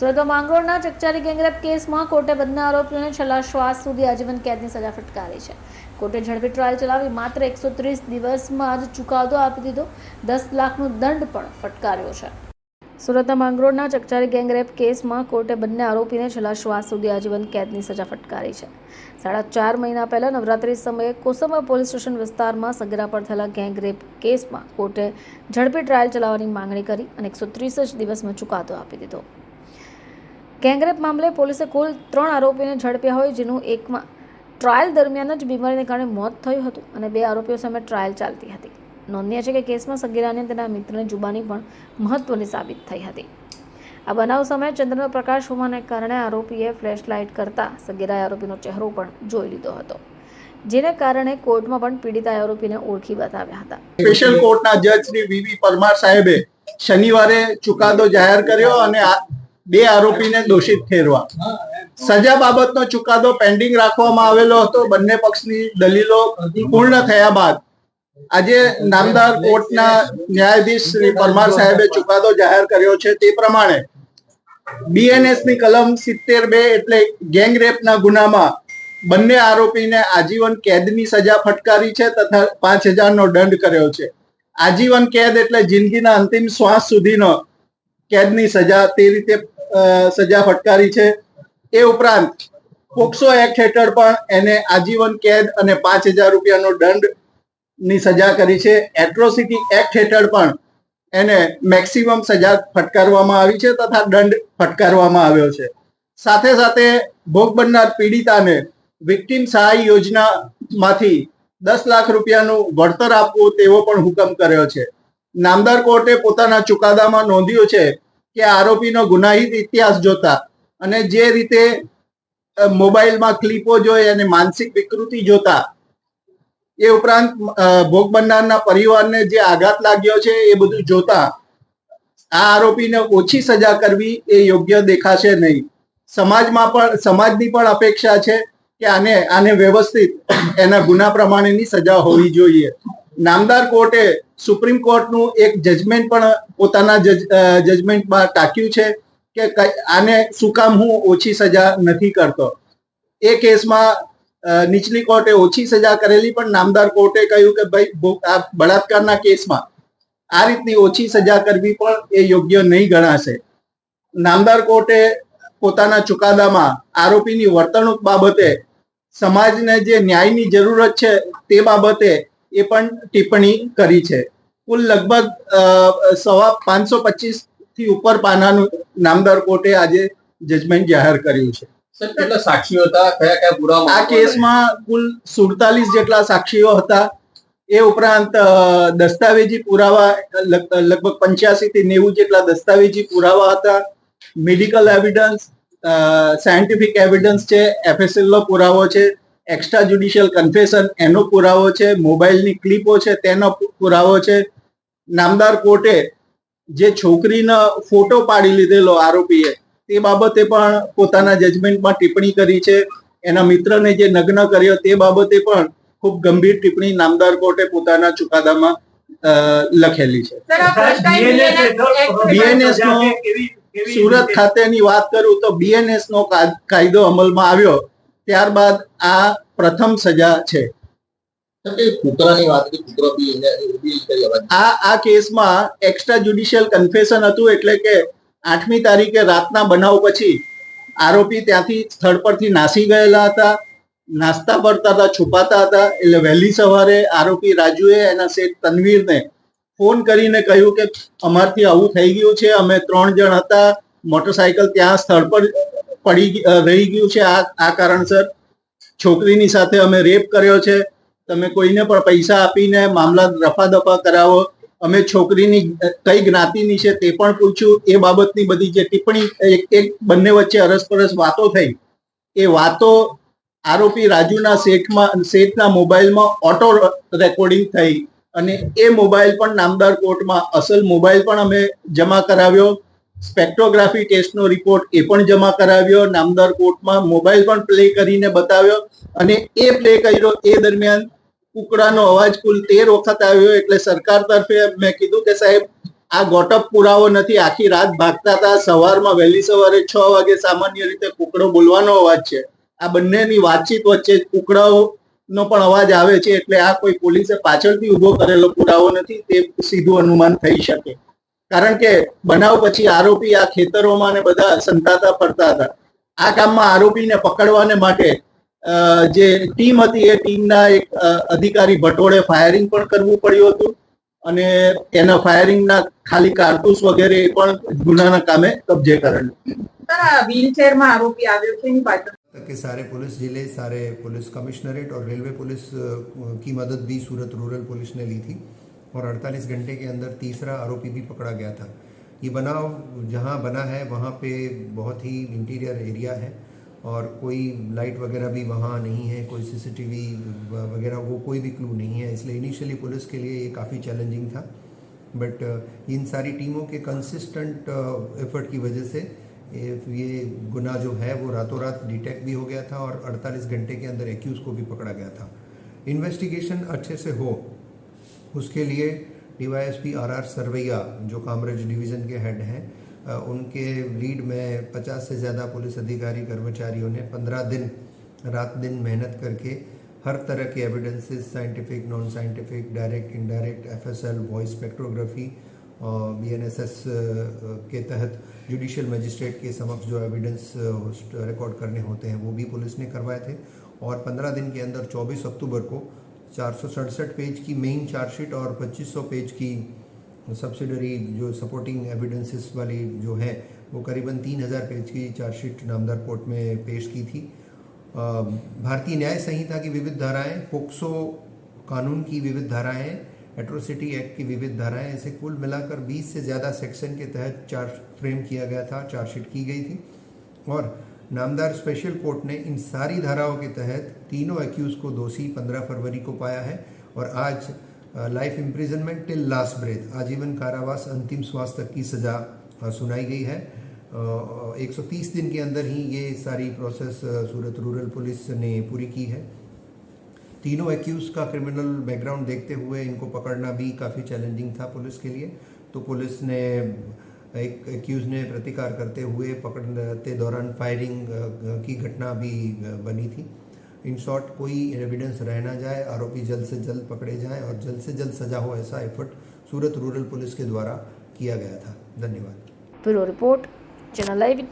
સુરતમાં માંગરોળના ચકચારી ગેંગરેપ કેસમાં કોર્ટે બંને આરોપીઓને છેલ્લા શ્વાસ સુધી આજીવન કેદની સજા ફટકારી છે. કોર્ટે ઝડપી ટ્રાયલ ચલાવી માત્ર એકસો ત્રીસ દિવસમાં જ ચુકાદો આપી દીધો. દસ લાખનો દંડ પણ ફટકાર્યો છે. સુરતના માંગરોળના ચકચારી ગેંગરેપ કેસમાં કોર્ટે બંને આરોપીને છેલ્લા શ્વાસ સુધી આજીવન કેદની સજા ફટકારી છે. સાડા ચાર મહિના પહેલા નવરાત્રી સમયે કોસંબા પોલીસ સ્ટેશન વિસ્તારમાં સગીરા પર થયેલા ગેંગરેપ કેસમાં કોર્ટે ઝડપી ટ્રાયલ ચલાવવાની માંગણી કરી અને એકસો ત્રીસ જ દિવસમાં ચુકાદો આપી દીધો. ગેંગરેપ મામલે પોલીસે કુલ ત્રણ આરોપીઓને ઝડપ્યા હોય, જેનું એકમાં ટ્રાયલ દરમિયાન જ બીમારીને કારણે મોત થયું હતું અને બે આરોપીઓ સામે ટ્રાયલ ચાલતી હતી. નોંધનીય છે કે કેસમાં સગીરાને તેના મિત્રની જુબાની પણ મહત્વની સાબિત થઈ હતી. આ બનાવ સમયે ચંદ્રનો પ્રકાશ હોવાને કારણે આરોપીએ ફ્લેશ લાઇટ કરતા સગીરાએ આરોપીનો ચહેરો પણ જોઈ લીધો હતો, જેને કારણે કોર્ટમાં પણ પીડિતાએ આરોપીને ઓળખી બતાવ્યા હતા. સ્પેશિયલ કોર્ટના જજ શ્રી વીવી પરમાર સાહેબે શનિવારે ચુકાદો જાહેર કર્યો અને બે આરોપીને દોષિત ઠેરવા. સજા બાબતનો ચુકાદો પેન્ડિંગ રાખવામાં આવેલો હતો. બંને પક્ષની દલીલો પૂર્ણ થયા બાદ. આજે નામદાર કોર્ટના ન્યાયાધીશ શ્રી પરમાર સાહેબે ચુકાદો જાહેર કર્યો છે તે પ્રમાણે બીએનએસની કલમ સિત્તેર બે એટલે ગેંગ રેપના ગુનામાં બંને આરોપીને આજીવન કેદની સજા ફટકારી છે તથા પાંચ હજારનો દંડ કર્યો છે. આજીવન કેદ એટલે જિંદગીના અંતિમ શ્વાસ સુધીનો કેદની સજા તે રીતે સજા ફટકારી છે. એ ઉપરાંત પોક્સો એક્ટ હેઠળ પણ એને આજીવન કેદ અને પાંચ હજાર રૂપિયાનો દંડની સજા કરી છે. એટ્રોસિટી એક્ટ હેઠળ પણ એને મેક્સિમમ સજા ફટકારવામાં આવી છે તથા દંડ ફટકારવામાં આવ્યો છે. સાથે સાથે ભોગ બનનાર પીડિતાને વિક્ટિમ સહાય યોજનામાંથી દસ લાખ રૂપિયાનું વળતર આપવું તેવો પણ હુકમ કર્યો છે. નામદાર કોર્ટે પોતાના ચુકાદામાં નોંધ્યું છે કે આરોપીનો ગુનાહિત ઇતિહાસ જોતા અને જે રીતે મોબાઈલમાં ક્લિપો જોઈ અને માનસિક વિકૃતિ જોતા, એ ઉપરાંત ભોગ બનનારના પરિવારને જે આઘાત લાગ્યો છે એ બધું જોતા, આ આરોપીને ઓછી સજા કરવી એ યોગ્ય દેખાશે નહીં. સમાજમાં પણ, સમાજની પણ અપેક્ષા છે કે આને આને વ્યવસ્થિત એના ગુના પ્રમાણેની સજા હોવી જોઈએ. નામદાર કોર્ટે સુપ્રીમ કોર્ટનું એક જજમેન્ટ પણ પોતાના જજમેન્ટમાં ટાંક્યું છે કે આને શું કામ હું ઓછી સજા નથી કરતો. એ કેસમાં નીચલી કોર્ટે ઓછી સજા કરેલી, પણ નામદાર કોર્ટે કહ્યું કે ભાઈ આ બળાત્કારના કેસમાં આ રીતની ઓછી સજા કરવી પણ એ યોગ્ય નહીં ગણાશે. નામદાર કોર્ટે પોતાના ચુકાદામાં આરોપીની વર્તણૂક બાબતે સમાજને જે ન્યાયની જરૂરત છે તે બાબતે એ પણ ટિપ્પણી કરી છે. કુલ લગભગ સવા પાંચસો પચીસથી ઉપર પાનાનું નામદાર કોર્ટે આજે જજમેન્ટ જાહેર કર્યું છે. કેટલા સાક્ષીઓ હતા? કયા કયા પુરાવા આ કેસમાં કુલ સુડતાલીસ જેટલા સાક્ષીઓ હતા. એ ઉપરાંત દસ્તાવેજી પુરાવા લગ- લગભગ પંચ્યાસી થી નેવું જેટલા દસ્તાવેજી પુરાવા હતા. મેડિકલ એવિડન્સ સાયન્ટિફિક એવિડન્સ છે એફએસએલ નો પુરાવો છે એક્સ્ટ્રા જ્યુડિશિયલ કન્ફેશન એનો પુરાવો છે મોબાઈલની ક્લિપો છે તેનો પુરાવો છે. નામદાર કોર્ટે જે છોકરીનો ફોટો પાડી લીધેલો આરોપીએ તે બાબતે પણ પોતાના જજમેન્ટમાં ટિપ્પણી કરી છે. એના મિત્રને જે નગ્ન કર્યો તે બાબતે પણ ખૂબ ગંભીર ટિપ્પણી નામદાર કોર્ટે પોતાના ચુકાદામાં અ, લખેલી છે. સુરત ખાતેની વાત કરું તો બીએનએસ નો કાયદો અમલમાં આવ્યો. ત્યારબાદ આ પ્રથમ સજા છે. આ આ કેસમાં એક્સ્ટ્રા જ્યુડિશિયલ કન્ફેશન હતું એટલે કે આઠમી તારીખે રાતના બનાવ પછી આરોપી ત્યાંથી સ્થળ પરથી નાસી ગયેલા હતા નાસ્તા કરતા હતા છુપાતા હતા. એટલે વહેલી સવારે આરોપી રાજુએ એના શેઠ તનવીરને ફોન કરીને કહ્યું કે અમારથી આવું થઈ ગયું છે અમે ત્રણ જણ હતા મોટરસાયકલ ત્યાં સ્થળ પર પડી રહી ગયું છે આ આ કારણસર છોકરીની સાથે અમે રેપ કર્યો છે. તમે કોઈને પણ પૈસા આપીને મામલા રફા દફા કરાવો. અમે છોકરીની કઈ જ્ઞાતિની છે તે પણ પૂછ્યું. એ બાબતની બધી જે ટિપ્પણી એક એક બંને વચ્ચે અરસપરસ વાતો થઈ. એ વાતો આરોપી રાજુના શેઠમાં, શેઠના મોબાઈલમાં ઓટો રેકોર્ડિંગ થઈ. અને એ મોબાઈલ પણ નામદાર કોર્ટમાં, અસલ મોબાઈલ પણ અમે જમા કરાવ્યો. સ્પેક્ટ્રોગ્રાફી ટેસ્ટનો રિપોર્ટ એ પણ જમા કરાવ્યો, નામદાર કોર્ટમાં મોબાઈલ પણ પ્લે કરીને બતાવ્યો અને એ પ્લે કર્યો. એ દરમિયાન કુકડાનો અવાજ કુલ તેર વખત આવ્યો એટલે સરકાર તરફે મેં કીધું કે સાહેબ, આ ગોટપ પુરાવો નથી, આખી રાત ભાગતા હતા, સવારમાં વહેલી સવારે છ વાગે સામાન્ય રીતે કુકડો બોલવાનો અવાજ છે. આ બંનેની વાતચીત વચ્ચે કુકડાઓનો પણ અવાજ આવે છે એટલે આ કોઈ પોલીસે પાછળથી ઊભો કરેલો પુરાવો નથી, તે સીધું અનુમાન થઈ શકે. કારણ કે બનાવ પછી આરોપી આ ખેતરોમાં ને બધા સંતાતા ફરતા હતા આ કામમાં આરોપીને પકડવાને માટે અ, જે ટીમ હતી એ ટીમના એક અ, અધિકારી ભટોળે ફાયરિંગ પણ કરવું પડ્યું હતું અને એના ફાયરિંગના ખાલી કારતૂસ વગેરે એ પણ ગુનાના કામે કબજે કરેલું સર આ વ્હીલચેરમાં આરોપી આવ્યો છે એની પાછળ तक के सारे पुलिस जिले सारे पुलिस कमिश्नरेट और रेलवे पुलिस अ, की मदद भी सूरत रूरल पुलिस ने ली थी और 48 घंटे के अंदर तीसरा आरोपी भी पकड़ा गया था। ये बनाव जहाँ बना है, वहाँ पे बहुत ही इंटीरियर एरिया है और कोई लाइट वगैरह भी वहाँ नहीं है, कोई सीसीटीवी वगैरह वो कोई भी क्लू नहीं है, इसलिए इनिशियली पुलिस के लिए ये काफ़ी चैलेंजिंग था। बट इन सारी टीमों के कंसिस्टेंट एफर्ट की वजह से ये ये गुना जो है वो रातों रात डिटेक्ट भी हो गया था और 48 घंटे के अंदर एक्यूज को भी पकड़ा गया था। इन्वेस्टिगेशन अच्छे से हो उसके लिए डीवाईएसपी आर आर सरवैया जो कामरेज डिवीज़न के हेड हैं उनके लीड में 50 से ज़्यादा पुलिस अधिकारी कर्मचारियों ने 15 दिन, रात दिन मेहनत करके हर तरह के evidences scientific non scientific direct indirect FSL voice spectrography B N S S के तहत जुडिशियल मजिस्ट्रेट के समक्ष जो एविडेंस रिकॉर्ड करने होते हैं, वो भी पुलिस ने करवाए थे। और 15 दिन के अंदर 24 अक्टूबर को चार सौ सड़सठ पेज की मेन चार्जशीट और 2500 पेज की सब्सिडरी जो सपोर्टिंग एविडेंसेस वाली जो है, वो करीबन 3000 पेज की चार्जशीट नामदार कोर्ट में पेश की थी। भारतीय न्याय संहिता की विविध धाराएँ, पोक्सो कानून की विविध धाराएँ एट्रोसिटी एक्ट की विविध धाराएँ ऐसे कुल मिलाकर 20 से ज़्यादा सेक्शन के तहत चार्ज फ्रेम किया गया था चार्जशीट की गई थी। और नामदार स्पेशल कोर्ट ने इन सारी धाराओं के तहत तीनों एक्यूज को दोषी 15 फरवरी को पाया है और आज life imprisonment till last breath आजीवन कारावास अंतिम श्वास तक की सजा सुनाई गई है। एक सौ तीस दिन के अंदर ही ये सारी प्रोसेस सूरत रूरल पुलिस ने पूरी की है। तीनों एक्यूज का क्रिमिनल बैकग्राउंड देखते हुए इनको पकड़ना भी काफ़ी चैलेंजिंग था पुलिस के लिए। तो पुलिस ने एक एक्यूज ने प्रतिकार करते हुए पकड़ते दौरान फायरिंग की घटना भी बनी थी। इन शॉर्ट कोई एविडेंस रह ना जाए, आरोपी जल्द से जल्द पकड़े जाएँ और जल्द से जल्द सजा हो ऐसा एफर्ट सूरत रूरल पुलिस के द्वारा किया गया था। धन्यवाद। Bureau report channel live